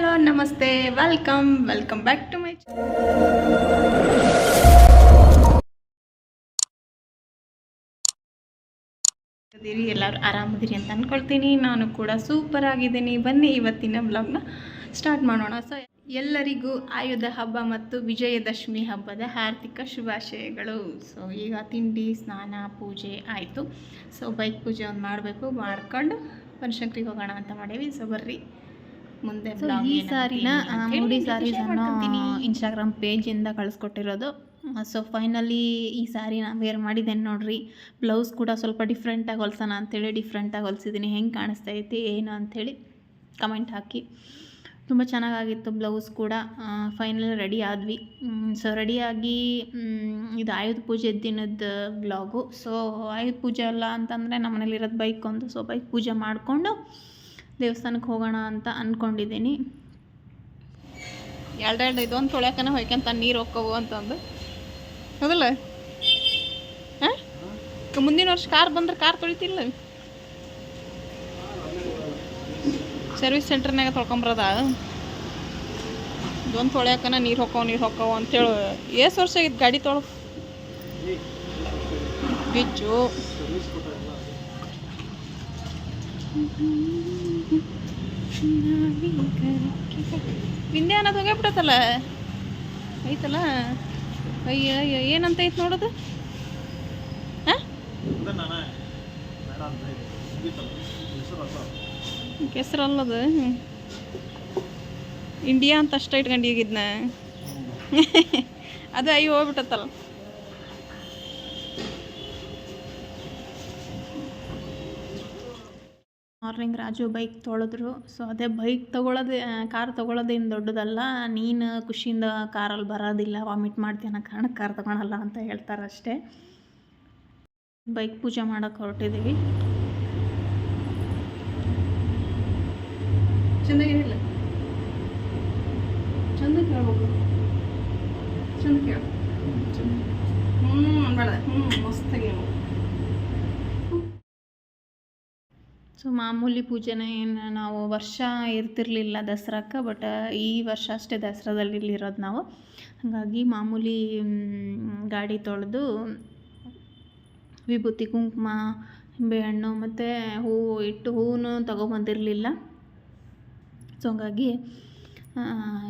Hello, ನಮಸ್ತೆ. Welcome welcome back to my channel ಎಲ್ಲರೂ ಆರಾಮದಿರಿ ಅಂತ ಅಂದ್ಕೊಳ್ತೀನಿ ನಾನು ಕೂಡ ಸೂಪರ್ ಆಗಿದ್ದೀನಿ. ಬನ್ನಿ, ಇವತ್ತಿನ ಬ್ಲಾಗ್ನ ಸ್ಟಾರ್ಟ್ ಮಾಡೋಣ. ಸೊ ಎಲ್ಲರಿಗೂ ಆಯುಧ ಹಬ್ಬ ಮತ್ತು ವಿಜಯದಶಮಿ ಹಬ್ಬದ ಹಾರ್ದಿಕ ಶುಭಾಶಯಗಳು. ಸೊ ಈಗ ತಿಂಡಿ, ಸ್ನಾನ, ಪೂಜೆ ಆಯಿತು. ಸೊ ಬೈಕ್ ಪೂಜೆ ಒಂದು ಮಾಡಬೇಕು. ಮಾಡ್ಕೊಂಡು ಬನಶಂಕರಿಗೆ ಹೋಗೋಣ ಅಂತ ಮಾಡೀವಿ. ಸೊ ಬರ್ರಿ. ಮುಂದೆ ಈ ಸಾರಿನ ಮೂಡಿ ಸಾರೀಸ್ ಅನ್ನೋ. ಇನ್ಸ್ಟಾಗ್ರಾಮ್ ಪೇಜಿಂದ ಕಳಿಸ್ಕೊಟ್ಟಿರೋದು. ಸೊ ಫೈನಲಿ ಈ ಸಾರಿ ನಾನು ವೇರ್ ಮಾಡಿದ್ದೇನೆ ನೋಡ್ರಿ. ಬ್ಲೌಸ್ ಕೂಡ ಸ್ವಲ್ಪ ಡಿಫ್ರೆಂಟಾಗಿ ಹೊಲ್ಸೋಣ ಅಂಥೇಳಿ ಡಿಫ್ರೆಂಟಾಗಿ ಹೊಲ್ಸಿದ್ದೀನಿ. ಹೆಂಗೆ ಕಾಣಿಸ್ತಾ ಐತಿ ಏನು ಅಂಥೇಳಿ ಕಮೆಂಟ್ ಹಾಕಿ. ತುಂಬ ಚೆನ್ನಾಗಾಗಿತ್ತು ಬ್ಲೌಸ್ ಕೂಡ. ಫೈನಲ್ ರೆಡಿ ಆದ್ವಿ. ಸೊ ರೆಡಿಯಾಗಿ ಇದು ಆಯುಧ ಪೂಜೆ ದಿನದ ಬ್ಲಾಗು ಸೊ ಆಯುಧ ಪೂಜೆ ಅಲ್ಲ ಅಂತಂದರೆ ನಮ್ಮ ಮನೇಲಿರೋದು ಬೈಕ್ ಒಂದು. ಸೊ ಬೈಕ್ ಪೂಜೆ ಮಾಡಿಕೊಂಡು ದೇವಸ್ಥಾನಕ್ಕೆ ಹೋಗೋಣ ಅಂತ ಅಂದ್ಕೊಂಡಿದ್ದೀನಿ ಎರಡೆರಡು ಇದೊಂದು ತೊಳ್ಯಾಕನ ಹೊಯ್ಕೊಂತ ನೀರು ಹೋಗ್ಕೋವು ಅಂತಂದು. ಹೌದಲ್ಲ? ಹಾಂ? ಮುಂದಿನ ವರ್ಷ ಕಾರ್ ಬಂದ್ರೆ ಕಾರ್ ತೊಳಿತಿಲ್ಲ ಸರ್ವಿಸ್ ಸೆಂಟರ್ನಾಗ ತೊಳ್ಕೊಂಬರದ? ಇದೊಂದು ತೊಳ್ಯಾಕನ ನೀರು ಹೊಕ್ಕವು ನೀರು ಹೊಕ್ಕವು ಅಂತೇಳಿ. ಎಷ್ಟು ವರ್ಷ ಆಗಿತ್ತು ಗಾಡಿ ತೊಳು? ಬಿಚ್ಚು ವಿಂಧ್ಯ ಅನ್ನೋದು ಹೋಗ್ಬಿಟ್ಟತಲ್ಲ ಐತಲ್ಲ? ಅಯ್ಯ ಅಯ್ಯೋ ಏನಂತ ಐತೆ ನೋಡೋದು? ಹಾಂ? ಕೆಸರಲ್ಲದು ಇಂಡಿಯಾ ಅಂತ ಅಷ್ಟ ಇಟ್ಕೊಂಡಿಗಿದ್ನ ಅದು ಅಯ್ಯೋ ಹೋಗ್ಬಿಟ್ಟತ್ತಲ್ಲ. ಮಾರ್ನಿಂಗ್ ರಾಜು ಬೈಕ್ ತೊಳೆದ್ರು. ಸೊ ಅದೇ ಬೈಕ್ ತೊಗೊಳೋದು ಕಾರ್ ತೊಗೊಳೋದೇನು ದೊಡ್ಡದಲ್ಲ, ನೀನು ಖುಷಿಯಿಂದ ಕಾರಲ್ಲಿ ಬರೋದಿಲ್ಲ ವಾಮಿಟ್ ಮಾಡ್ತೀಯ ಅನ್ನೋ ಕಾರಣಕ್ಕೆ ಕಾರ್ ತೊಗೊಳಲ್ಲ ಅಂತ ಹೇಳ್ತಾರೆ ಅಷ್ಟೇ. ಬೈಕ್ ಪೂಜೆ ಮಾಡೋಕೆ ಹೊರಟಿದ್ದೀವಿ ಚಂದಾಗಿರಲಿಲ್ಲ ಸೊ ಮಾಮೂಲಿ ಪೂಜೆನ ಏನು ನಾವು ವರ್ಷ ಇರ್ತಿರ್ಲಿಲ್ಲ ದಸರಾಕ್ಕೆ ಬಟ್ ಈ ವರ್ಷ ಅಷ್ಟೇ ದಸರಾದಲ್ಲಿ ಇಲ್ಲಿರೋದು ನಾವು. ಹಾಗಾಗಿ ಮಾಮೂಲಿ ಗಾಡಿ ತೊಳೆದು ವಿಭೂತಿ, ಕುಂಕುಮ ನಿಂಬೆಹಣ್ಣು ಮತ್ತು ಹೂವು ಇಟ್ಟು ಹೂವು ತೊಗೊಬಂದಿರಲಿಲ್ಲ. ಸೊ ಹಾಗಾಗಿ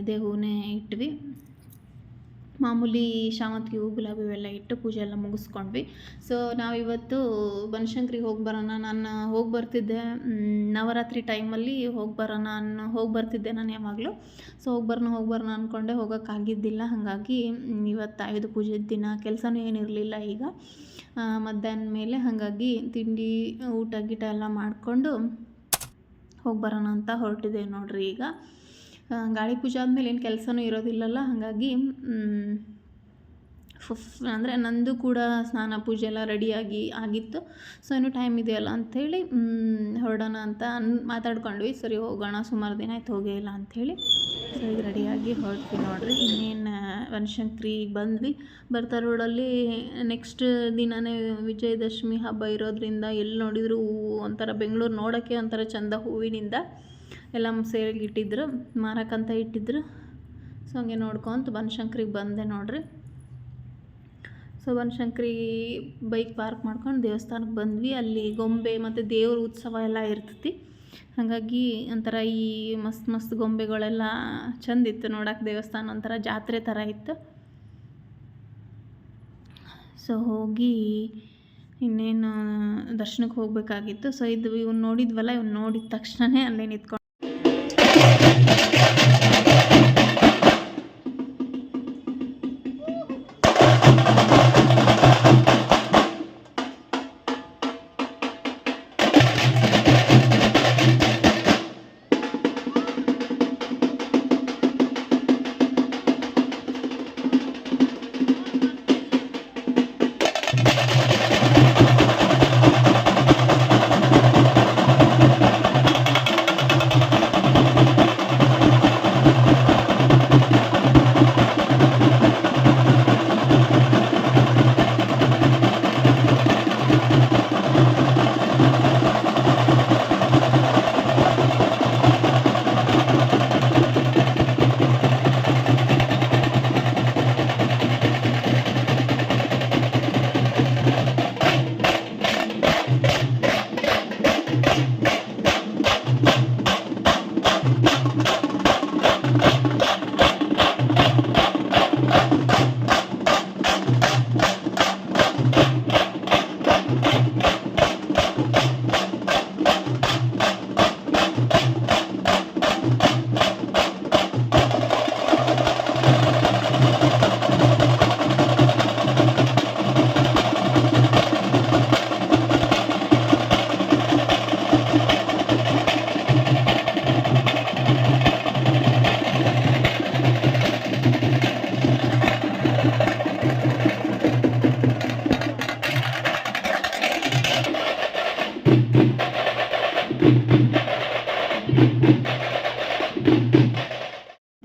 ಇದೇ ಹೂವನ್ನೇ ಇಟ್ವಿ. ಮಾಮೂಲಿ ಶಾಮಂತಿಗೆ ಹೂ, ಗುಲಾಬಿ ಇವೆಲ್ಲ ಇಟ್ಟು ಪೂಜೆ ಎಲ್ಲ ಮುಗಿಸ್ಕೊಂಡ್ವಿ. ಸೊ ನಾವಿವತ್ತು ಬನಶಂಕರಿಗೆ ಹೋಗಿ ಬರೋಣ ನಾನು ಹೋಗಿ ಬರ್ತಿದ್ದೆ ನವರಾತ್ರಿ ಟೈಮಲ್ಲಿ ಹೋಗಿ ಬರೋಣ ಅನ್ನೋ ಹೋಗಿ ಬರ್ತಿದ್ದೆ ನಾನು ಯಾವಾಗಲೂ. ಸೊ ಹೋಗಿ ಬರೋಣ ಹೋಗಿ ಬರೋಣ ಅಂದ್ಕೊಂಡೆ ಹೋಗೋಕ್ಕಾಗಿದ್ದಿಲ್ಲ ಹಾಗಾಗಿ ಇವತ್ತು ಆಯುಧ ಪೂಜೆ ದಿನ, ಕೆಲಸನೂ ಏನಿರಲಿಲ್ಲ ಈಗ. ಮಧ್ಯಾಹ್ನ ಮೇಲೆ ಹಾಗಾಗಿ ತಿಂಡಿ, ಊಟ, ಗೀಟ ಎಲ್ಲ ಮಾಡಿಕೊಂಡು ಹೋಗಿ ಬರೋಣ ಅಂತ ಹೊರಟಿದ್ದೇವೆ ನೋಡ್ರಿ ಈಗ. ಗಾಳಿ ಪೂಜೆ ಆದಮೇಲೆ ಏನು ಕೆಲಸನೂ ಇರೋದಿಲ್ಲಲ್ಲ, ಹಾಗಾಗಿ ಫುಫ್, ಅಂದರೆ ನಂದು ಕೂಡ ಸ್ನಾನ ಪೂಜೆ ಎಲ್ಲ ರೆಡಿಯಾಗಿ ಆಗಿತ್ತು. ಸೊ ಇನ್ನೂ ಟೈಮ್ ಇದೆಯಲ್ಲ ಅಂಥೇಳಿ ಹೊರಡೋಣ ಅಂತ ಅನ್, ಮಾತಾಡ್ಕೊಂಡ್ವಿ. ಸರಿ, ಹೋಗೋಣ, ಸುಮಾರು ದಿನ ಆಯ್ತು, ಹೋಗೇ ಇಲ್ಲ ಅಂಥೇಳಿ ಸೊ ಈಗ ರೆಡಿಯಾಗಿ ಹೊರಡ್ತೀವಿ ನೋಡ್ರಿ. ಇನ್ನೇನು ವನಶಂಕ್ರಿ ಬಂದ್ವಿ. ಬರ್ತಾ ರೋಡಲ್ಲಿ ನೆಕ್ಸ್ಟ್ ದಿನವೇ ವಿಜಯದಶಮಿ ಹಬ್ಬ ಇರೋದ್ರಿಂದ ಎಲ್ಲಿ ನೋಡಿದರೂ ಹೂವು ಒಂಥರ ಬೆಂಗಳೂರು ನೋಡೋಕ್ಕೆ ಒಂಥರ ಚಂದ ಹೂವಿನಿಂದ. ಎಲ್ಲ ಸೇರಿಗೆ ಇಟ್ಟಿದ್ರು ಮಾರಕ್ಕಂತ ಇಟ್ಟಿದ್ರು. ಸೊ ಹಂಗೆ ನೋಡ್ಕೊಂತ ಬನಶಂಕರಿಗೆ ಬಂದೆ ನೋಡ್ರಿ. ಸೊ ಬನಶಂಕರಿ ಬೈಕ್ ಪಾರ್ಕ್ ಮಾಡ್ಕೊಂಡು ದೇವಸ್ಥಾನಕ್ಕೆ ಬಂದ್ವಿ. ಅಲ್ಲಿ ಗೊಂಬೆ ಮತ್ತು ದೇವ್ರ ಉತ್ಸವ ಎಲ್ಲ ಇರ್ತೈತಿ. ಹಾಗಾಗಿ ಒಂಥರ ಈ ಮಸ್ತ್ ಮಸ್ತ್ ಗೊಂಬೆಗಳೆಲ್ಲ ಚಂದಿತ್ತು ನೋಡೋಕೆ. ದೇವಸ್ಥಾನ ಒಂಥರ ಜಾತ್ರೆ ಥರ ಇತ್ತು. ಸೊ ಹೋಗಿ ಇನ್ನೇನು ದರ್ಶನಕ್ಕೆ ಹೋಗಬೇಕಾಗಿತ್ತು. ಸೊ ಇದು ಇವ್ನು ನೋಡಿದ್ವಲ್ಲ, ಇವ್ನು ನೋಡಿದ ತಕ್ಷಣವೇ ಅಲ್ಲೇ ನಿಂತ್ಕೊಂಡು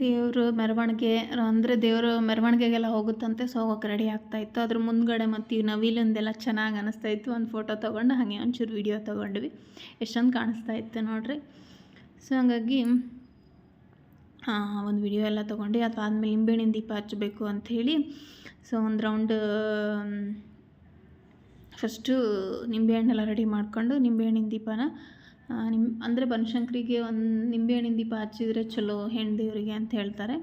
ದೇವರು ಮೆರವಣಿಗೆ, ಅಂದರೆ ದೇವರು ಮೆರವಣಿಗೆಗೆಲ್ಲ ಹೋಗುತ್ತಂತೆ ಸೊ ಹೋಗೋಕೆ ರೆಡಿ ಆಗ್ತಾಯಿತ್ತು ಅದ್ರ ಮುಂದ್ಗಡೆ ಮತ್ತು ಈ ನವಿಲಿಂದೆಲ್ಲ ಚೆನ್ನಾಗಿ ಅನಿಸ್ತಾ ಇತ್ತು. ಒಂದು ಫೋಟೋ ತೊಗೊಂಡು ಹಾಗೆ ಒಂಚೂರು ವೀಡಿಯೋ ತೊಗೊಂಡ್ವಿ. ಎಷ್ಟೊಂದು ಕಾಣಿಸ್ತಾ ಇತ್ತು ನೋಡ್ರಿ. ಸೊ ಹಂಗಾಗಿ ಒಂದು ವಿಡಿಯೋ ಎಲ್ಲ ತೊಗೊಂಡು ಅಥವಾ ಆದಮೇಲೆ ನಿಂಬೆಹಣ್ಣಿನ ದೀಪ ಹಚ್ಚಬೇಕು ಅಂಥೇಳಿ ಸೊ ಒಂದು ರೌಂಡ್ ಫಸ್ಟು ನಿಂಬೆಹಣ್ಣೆಲ್ಲ ರೆಡಿ ಮಾಡ್ಕೊಂಡು ನಿಂಬೆಹಣ್ಣಿನ ದೀಪನ ನಿಮ್ಮ ಅಂದರೆ ಬನಶಂಕರಿಗೆ ಒಂದು ನಿಂಬೆಹಣ್ಣಿನ ದೀಪ ಹಚ್ಚಿದರೆ ಚಲೋ ಹೆಣ್ಣು ದೇವರಿಗೆ ಅಂತ ಹೇಳ್ತಾರೆ.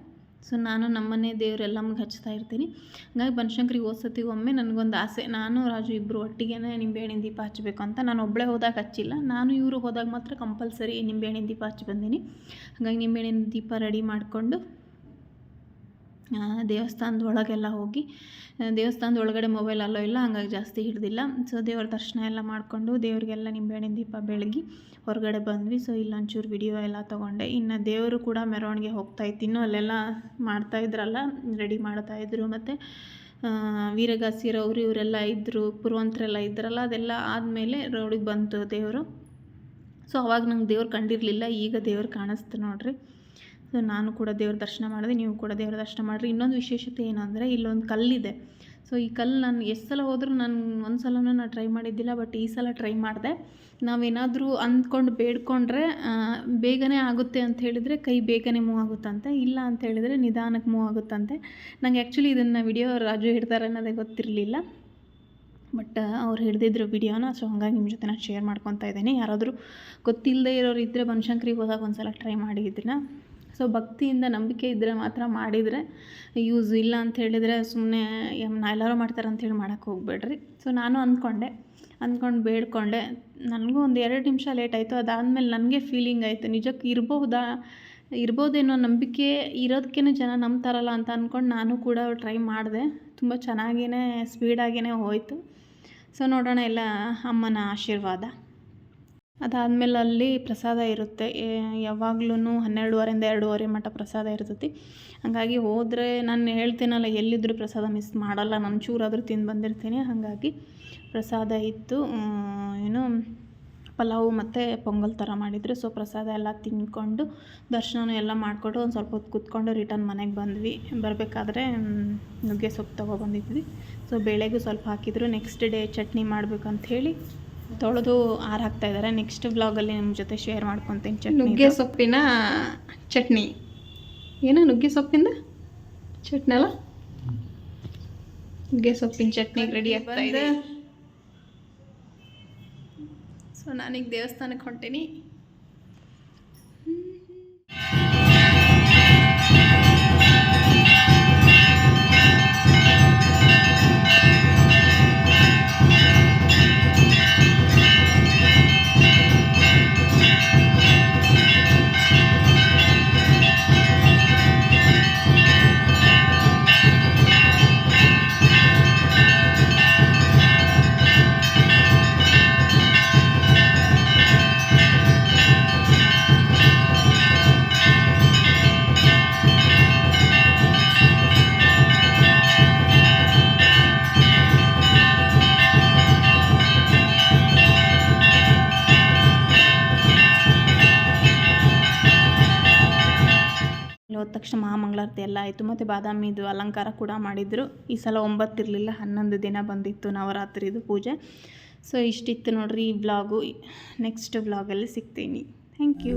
ಸೊ ನಾನು ನಮ್ಮನೆ ದೇವರೆಲ್ಲಮ್ಗೆ ಹಚ್ತಾ ಇರ್ತೀನಿ. ಹಂಗಾಗಿ ಬನಶಂಕರಿಗೆ ಹೋದ್ಸತಿ ಒಮ್ಮೆ ನನಗೊಂದು ಆಸೆ, ನಾನು ರಾಜು ಇಬ್ಬರು ಒಟ್ಟಿಗೆ ನಿಂಬೆಹಣ್ಣಿನ ದೀಪ ಹಚ್ಚಬೇಕು ಅಂತ. ನಾನು ಒಬ್ಬಳೇ ಹೋದಾಗ ಹಚ್ಚಿಲ್ಲ. ನಾನು ಇವರು ಹೋದಾಗ ಮಾತ್ರ ಕಂಪಲ್ಸರಿ ನಿಂಬೆಹಣ್ಣಿನ ದೀಪ ಹಚ್ಚಿ ಬಂದೀನಿ. ಹಾಗಾಗಿ ನಿಂಬೆಹಣ್ಣಿನ ದೀಪ ರೆಡಿ ಮಾಡಿಕೊಂಡು ದೇವಸ್ಥಾನದ ಒಳಗೆಲ್ಲ ಹೋಗಿ ದೇವಸ್ಥಾನದ ಒಳಗಡೆ ಮೊಬೈಲ್ ಅಲ್ಲೋ ಇಲ್ಲ ಹಂಗಾಗಿ ಜಾಸ್ತಿ ಹಿಡ್ದಿಲ್ಲ. ಸೊ ದೇವ್ರ ದರ್ಶನ ಎಲ್ಲ ಮಾಡಿಕೊಂಡು ದೇವ್ರಿಗೆಲ್ಲ ನಿಂಬೆಹಣ್ಣಿನ ದೀಪ ಬೆಳಗಿ ಹೊರಗಡೆ ಬಂದ್ವಿ. ಸೊ ಇಲ್ಲಿ ಒಂಚೂರು ವಿಡಿಯೋ ಎಲ್ಲ ತೊಗೊಂಡೆ. ಇನ್ನು ದೇವರು ಕೂಡ ಮೆರವಣಿಗೆ ಹೋಗ್ತಾ ಇತ್ತು. ಇನ್ನೂ ಅಲ್ಲೆಲ್ಲ ಮಾಡ್ತಾ ಇದ್ರಲ್ಲ ರೆಡಿ ಮಾಡ್ತಾ ಇದ್ರು. ಮತ್ತು ವೀರಗಾಸಿರವರು ಇವರೆಲ್ಲ ಇದ್ದರು ಪುರವಂತರೆಲ್ಲ ಇದ್ರಲ್ಲ, ಅದೆಲ್ಲ ಆದಮೇಲೆ ರೋಡಿಗೆ ಬಂತು ದೇವರು. ಸೊ ಅವಾಗ ನಂಗೆ ದೇವ್ರು ಕಂಡಿರಲಿಲ್ಲ. ಈಗ ದೇವ್ರು ಕಾಣಿಸ್ತು ನೋಡ್ರಿ. ಸೊ ನಾನು ಕೂಡ ದೇವ್ರ ದರ್ಶನ ಮಾಡಿದೆ, ನೀವು ಕೂಡ ದೇವ್ರ ದರ್ಶನ ಮಾಡಿರಿ. ಇನ್ನೊಂದು ವಿಶೇಷತೆ ಏನಂದರೆ ಇಲ್ಲೊಂದು ಕಲ್ಲಿದೆ. ಸೊ ಈ ಕಲ್ಲು ನಾನು ಎಷ್ಟು ಸಲ ಹೋದರೂ ನಾನು ಒಂದು ಸಲನೂ ನಾನು ಟ್ರೈ ಮಾಡಿದ್ದಿಲ್ಲ ಬಟ್ ಈ ಸಲ ಟ್ರೈ ಮಾಡಿದೆ. ನಾವೇನಾದರೂ ಅಂದ್ಕೊಂಡು ಬೇಡ್ಕೊಂಡ್ರೆ ಬೇಗನೆ ಆಗುತ್ತೆ ಅಂತ ಹೇಳಿದರೆ ಕೈ ಬೇಗನೆ ಮೂವ್ ಆಗುತ್ತಂತೆ. ಇಲ್ಲ ಅಂತ ಹೇಳಿದರೆ ನಿಧಾನಕ್ಕೆ ಮೂವ್ ಆಗುತ್ತಂತೆ. ನಂಗೆ ಆ್ಯಕ್ಚುಲಿ ಇದನ್ನು ವಿಡಿಯೋ ರಾಜು ಹಿಡ್ತಾರೆ ಅನ್ನೋದೇ ಗೊತ್ತಿರಲಿಲ್ಲ. ಬಟ್ ಅವ್ರು ಹಿಡ್ದಿದ್ರು ವಿಡಿಯೋನ ಸೊ ಹಂಗಾಗಿ ನಿಮ್ಮ ಜೊತೆ ನಾನು ಶೇರ್ ಮಾಡ್ಕೊತಾ ಇದ್ದೀನಿ. ಯಾರಾದರೂ ಗೊತ್ತಿಲ್ಲದೆ ಇರೋರು ಇದ್ದರೆ ಬನಶಂಕರಿಗೆ ಹೋದಾಗ ಒಂದು ಸಲ ಟ್ರೈ ಮಾಡಿ ಇದನ್ನು. ಸೊ ಭಕ್ತಿಯಿಂದ ನಂಬಿಕೆ ಇದ್ದರೆ ಮಾತ್ರ ಮಾಡಿದರೆ ಯೂಸ್ ಇಲ್ಲ ಅಂತ ಹೇಳಿದರೆ ಸುಮ್ಮನೆ ಎಲ್ಲರೂ ಮಾಡ್ತಾರೆ ಅಂತೇಳಿ ಮಾಡೋಕ್ಕೆ ಹೋಗ್ಬೇಡ್ರಿ. ಸೊ ನಾನು ಅಂದ್ಕೊಂಡೆ. ಅಂದ್ಕೊಂಡು ಬೇಡ್ಕೊಂಡೆ. ನನಗೂ ಒಂದು ಎರಡು ನಿಮಿಷ ಲೇಟ್ ಆಯಿತು. ಅದಾದಮೇಲೆ ನನಗೆ ಫೀಲಿಂಗ್ ಆಯಿತು. ನಿಜಕ್ಕೆ ಇರಬಹುದಾ, ಇರ್ಬೋದೇನೋ ನಂಬಿಕೆ ಇರೋದಕ್ಕೇ ಜನ ನಂಬ್ತಾರಲ್ಲ ಅಂತ ಅಂದ್ಕೊಂಡು ನಾನು ಕೂಡ ಟ್ರೈ ಮಾಡಿದೆ. ತುಂಬ ಚೆನ್ನಾಗಿಯೇ ಸ್ಪೀಡಾಗಿಯೇ ಹೋಯಿತು. ಸೊ ನೋಡೋಣ, ಎಲ್ಲ ಅಮ್ಮನ ಆಶೀರ್ವಾದ. ಅದಾದಮೇಲೆ ಅಲ್ಲಿ ಪ್ರಸಾದ ಇರುತ್ತೆ. ಯಾವಾಗ್ಲೂ ಹನ್ನೆರಡುವರೆಯಿಂದ ಎರಡೂವರೆ ಮಟ್ಟ ಪ್ರಸಾದ ಇರ್ತೈತಿ. ಹಾಗಾಗಿ ಹೋದರೆ ನಾನು ಹೇಳ್ತೀನಲ್ಲ ಎಲ್ಲಿದ್ದರೂ ಪ್ರಸಾದ ಮಿಸ್ ಮಾಡಲ್ಲ. ನಾನು ಚೂರಾದರೂ ತಿಂದು ಬಂದಿರ್ತೀನಿ. ಹಾಗಾಗಿ ಪ್ರಸಾದ ಇತ್ತು. ಏನು, ಪಲಾವು ಮತ್ತು ಪೊಂಗಲ್ ಥರ ಮಾಡಿದರು. ಸೊ ಪ್ರಸಾದ ಎಲ್ಲ ತಿಂದ್ಕೊಂಡು ದರ್ಶನ ಎಲ್ಲ ಮಾಡಿಕೊಂಡು ಒಂದು ಸ್ವಲ್ಪ ಹೊತ್ತು ಕೂತ್ಕೊಂಡು ರಿಟರ್ನ್ ಮನೆಗೆ ಬಂದ್ವಿ. ಬರಬೇಕಾದ್ರೆ, ನುಗ್ಗೆ ಸೊಪ್ಪು ತೊಗೊಬಂದಿದ್ವಿ ಸೊ ಬೇಳೆಗೂ ಸ್ವಲ್ಪ ಹಾಕಿದ್ರು. ನೆಕ್ಸ್ಟ್ ಡೇ ಚಟ್ನಿ ಮಾಡಬೇಕು ಅಂಥೇಳಿ ತೊಳೆದು ಆರ್ ಹಾಕ್ತಾ ಇದ್ದಾರೆ ನೆಕ್ಸ್ಟ್ ಬ್ಲಾಗಲ್ಲಿ ನಿಮ್ಮ ಜೊತೆ ಶೇರ್ ಮಾಡ್ಕೊತೀನಿ ಚಟ್ನಿ ನುಗ್ಗೆ ಸೊಪ್ಪಿನ ಚಟ್ನಿ. ಏನು ನುಗ್ಗೆ ಸೊಪ್ಪಿಂದ? ಚಟ್ನಿ ಅಲ್ಲ? ನುಗ್ಗೆ ಸೊಪ್ಪಿನ ಚಟ್ನಿ ರೆಡಿ ಆಗ್ತಾ ಇದೆ. ಸೊ ನಾನೀಗ ದೇವಸ್ಥಾನಕ್ಕೆ ಹೊಂಟೀನಿ. ಅಲ್ಲಿ ಹೋದ ತಕ್ಷಣ ಮಹಾಮಂಗಳಾರತಿ ಎಲ್ಲ ಆಯಿತು. ಮತ್ತು ಬಾದಾಮಿದು ಅಲಂಕಾರ ಕೂಡ ಮಾಡಿದರು. ಈ ಸಲ ಒಂಬತ್ತು ಇರಲಿಲ್ಲ ಹನ್ನೊಂದು ದಿನ ಬಂದಿತ್ತು ನವರಾತ್ರಿದು ಪೂಜೆ. ಸೊ ಇಷ್ಟಿತ್ತು ನೋಡ್ರಿ ಈ ಬ್ಲಾಗು ನೆಕ್ಸ್ಟ್ ಬ್ಲಾಗಲ್ಲಿ ಸಿಗ್ತೀನಿ. Thank you